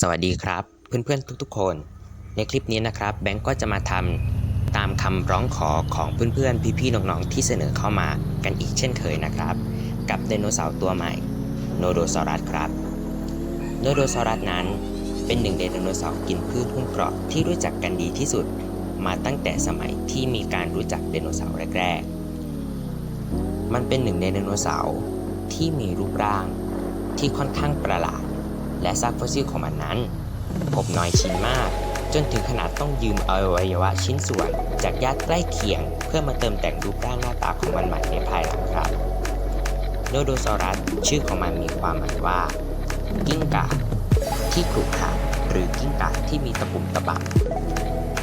สวัสดีครับ เพื่อนๆทุกๆ คน ในคลิปนี้นะครับ แบงก์ก็จะมาทำตามคำร้องขอของเพื่อนๆ พี่ๆ น้องๆ ที่เสนอเข้ามากันอีกเช่นเคยนะครับ กับไดโนเสาร์ตัวใหม่โนโดซอรัสครับโนโดซอรัสนั้นเป็นหนึ่งในไดโนเสาร์กินพืชหุ้มเกราะที่รู้จักกันดีที่สุด มาตั้งแต่สมัยที่มีการรู้จักไดโนเสาร์แรกๆ มันเป็นหนึ่งในไดโนเสาร์ที่มีรูปร่างที่ค่อนข้างประหลาด และซากฟอสซิลของมันนั้น พบน้อยชิ้นมาก จนถึงขนาดต้องยืมอวัยวะชิ้นส่วน จากญาติใกล้เคียง เพื่อมาเติมแต่งรูปร่างหน้าตาของมันใหม่ในภายหลังครับโนโดซอรัสชื่อของมันมีความหมายว่า กิ้งก่าที่ขรุขระหรือกิ้งก่าที่มีตะปุ่มตะบัก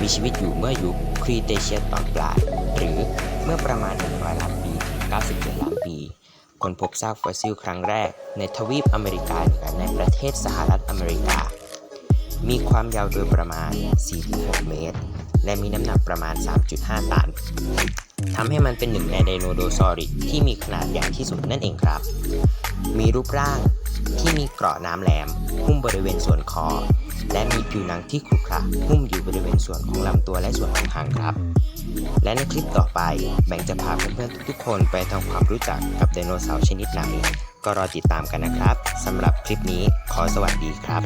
มีชีวิตอยู่เมื่อยุคครีเตเชียสตอนปลายหรือเมื่อประมาณ100ล้าน คนพบซากฟอสซิลครั้งแรก ในทวีปอเมริกาเหนือในประเทศสหรัฐอเมริกา มีความยาวโดยประมาณ 4-6 เมตร และมีน้ำหนักประมาณ 3.5 ตันทำให้มันเป็นหนึ่งในไดโนโดซอริดที่มีขนาดใหญ่ที่สุดนั่นเองครับ มีรูปร่างที่มีเกราะน้ำแหลม หุ้มบริเวณส่วนคอ และมีผิวหนังที่ขรุขระหุ้มอยู่บริเวณส่วนของลำตัวและส่วนของหางครับ และในคลิปต่อไปแบงค์จะพาเพื่อนๆทุกๆคนไปทำความรู้จักกับไดโนเสาร์ชนิดไหน ก็รอติดตามกันนะครับสำหรับคลิปนี้ขอสวัสดีครับ